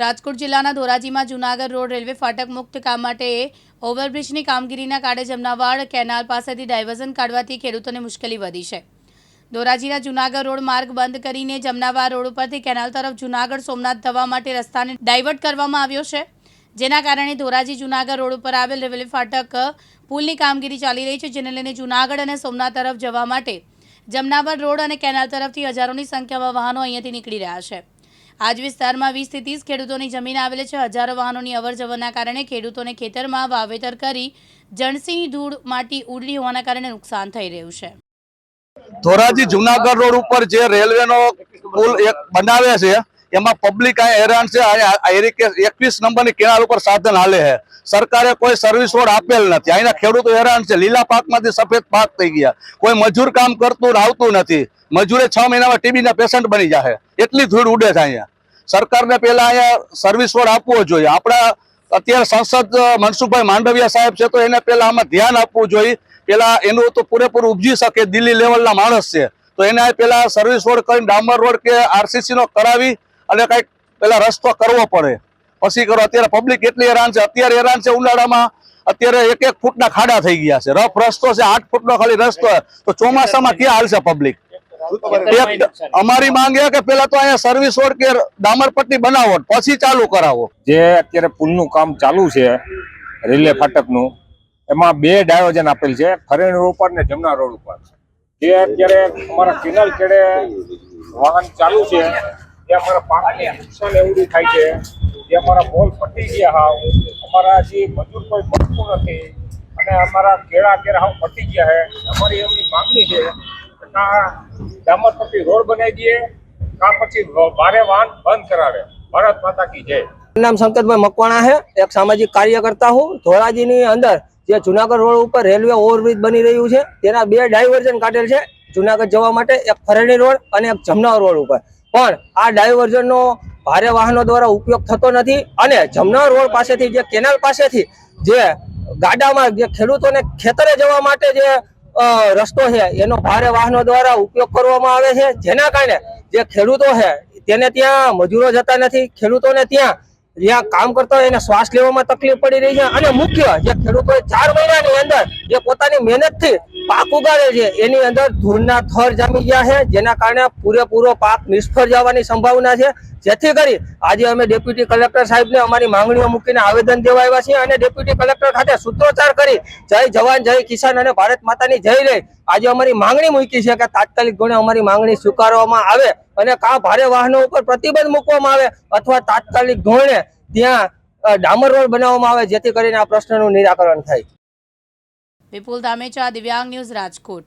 રાજકોટ જિલ્લાના ધોરાજીમાં Junagadh road railway ફાટક મુક્ત કામ માટે ઓવરબ્રિજની કામગીરીના કારણે જમનાવાડ કેનાલ પાસેથી ડાયવર્ઝન કાઢવાથી ખેડૂતોને મુશ્કેલી વધી છે. ધોરાજીના જૂનાગઢ રોડ માર્ગ બંધ કરીને જમનાવાડ રોડ ઉપરથી કેનાલ તરફ જૂનાગઢ સોમનાથ થવા માટે રસ્તાને ડાયવર્ટ કરવામાં આવ્યો છે. જેના કારણે ધોરાજી જૂનાગઢ રોડ ઉપર આવેલ રેલવે ફાટક પુલની કામગીરી ચાલી રહી છે, જેને લઈને જૂનાગઢ અને સોમનાથ તરફ જવા માટે જમનાબર રોડ અને કેનાલ તરફથી હજારોની સંખ્યામાં વાહનો અહીંયાથી નીકળી રહ્યા છે. આજ વિસ્તારમાં વીસથી ત્રીસ ખેડૂતોની જમીન આવેલી છે. હજારો વાહનોની અવરજવરના કારણે ખેડૂતોને ખેતરમાં વાવેતર કરી જણસીની ધૂળ માટી ઉડલી હોવાના કારણે નુકસાન થઈ રહ્યું છે. ધોરાજી જુનાગઢ રોડ ઉપર જે રેલવેનો પુલ એક બનાવે છે, એમાં પબ્લિક આ હેરાન છે. એકવીસ નંબરની કેનાલ ઉપર સાધન હાલે છે. સરકારે કોઈ સર્વિસ રોડ આપેલ નથી. અહીંના ખેડૂતો હેરાન છે. લીલા પાકમાંથી સફેદ પાક થઈ ગયા. કોઈ મજૂર કામ કરતું આવતું નથી. મજૂરે છ મહિનામાં ટીબી ના પેશન્ટ બની જાય એટલી ધૂળ ઉડે છે અહીંયા. સરકારને પેલા અહીંયા સર્વિસ રોડ આપવો જોઈએ. આપણા અત્યારે સંસદ મનસુખભાઈ માંડવિયા સાહેબ છે તો એને પેલા આમાં ધ્યાન આપવું જોઈએ. પેલા એનું તો પૂરેપૂરું ઉપજી શકે, દિલ્હી લેવલના માણસ છે. તો એને પેલા સર્વિસ રોડ કરીને ડામર રોડ કે આરસીસી નો કરાવી અને કંઈક પેલા રસ્તો કરવો પડે. પછી કરો, અત્યારે પબ્લિક એટલી હેરાન છે. અત્યારે હેરાન છે ઉનાળામાં. અત્યારે એક એક ફૂટના ખાડા થઈ ગયા છે. રફ રસ્તો છે, આઠ ફૂટનો ખાલી રસ્તો. તો ચોમાસામાં ક્યાં હાલશે પબ્લિક અમારી માંગ એ કે પેલા તો અહીંયા સર્વિસ રોડ કે ડામરપટ્ટી બનાવો પછી ચાલુ કરાવો. જે અત્યારે પુલનું કામ ચાલુ છે રેલવે ફાટકનું એમાં બે ડાયોજન આપેલ છે ફરેણ રોડ ઉપર ને જમના રોડ ઉપર. જે અત્યારે અમારા કેનાલ કેડે વાહન ચાલુ છે જે અમારા પાકને નુકસાન એવું થાય છે. જે અમારા મોલ પટી ગયા હાવ અમારા હજી મજૂર કોઈ મળતું નથી. અને અમારા કેળા કેરા હાવ પટી ગયા છે. અમારી એમની માંગણી છે ડામર પટ્ટી રોડ બનાવી દઈએ, કા પછી ભારે વાહન બંધ કરાવે. ભારત માતા કી જય. નામ શંકરભાઈ મકવાણા છે. એક સામાજિક કાર્યકર્તા હું. ધોરાજીની અંદર જે જુનાગઢ રોડ ઉપર રેલવે ઓવરબ્રિજ બની રહ્યું છે, તેના બે ડાયવર્ઝન કાઢેલ છે. જુનાગઢ જવા માટે એક ફરેણી રોડ અને એક જમના રોડ ઉપર. પણ આ ડાયવર્ઝનનો ભારે વાહનો દ્વારા ઉપયોગ થતો નથી અને જમના રોડ પાસેથી જે કેનાલ પાસેથી જે ગાડામાં જે ખેડૂતોને ખેતરે જવા માટે જે રસ્તો છે. એનો ભારે વાહનો દ્વારા ઉપયોગ કરવામાં આવે છે. જેના કારણે જે ખેડૂતો છે, તેને ત્યાં મજૂરો જતા નથી. ખેડૂતોને ત્યાં, જ્યાં કામ કરતા હોય એને શ્વાસ લેવામાં તકલીફ પડી રહી છે. અને મુખ્ય, જે ખેડૂતોએ ચાર મહિનાની અંદર જે પોતાની મહેનતથી પાક ઉગાડે છે. એની અંદર ધૂળના થર જામી ગયા છે, જેના કારણે પૂરેપૂરો પાક નિષ્ફળ જવાની સંભાવના છે. જેથી કરી આજે અમે ડેપ્યુટી કલેક્ટર સાહેબને અમારી માંગણીઓ મૂકીને આવેદન દેવા આવ્યા છીએ અને ડેપ્યુટી કલેક્ટર ખાતે સૂત્રોચ્ચાર કરી જય જવાન, જય કિસાન અને ભારત માતાની જય રહી આજે અમારી માંગણી મૂકી છે કે તાત્કાલિક ધોરણે અમારી માંગણી સ્વીકારવામાં આવે અને કા ભારે વાહનો ઉપર પ્રતિબંધ મૂકવામાં આવે અથવા તાત્કાલિક ધોરણે ત્યાં ડામર રોડ બનાવવામાં આવે, જેથી કરીને આ પ્રશ્નનું નિરાકરણ થાય. વિપુલ ધામેચા દિવ્યાંગ ન્યૂઝ રાજકોટ.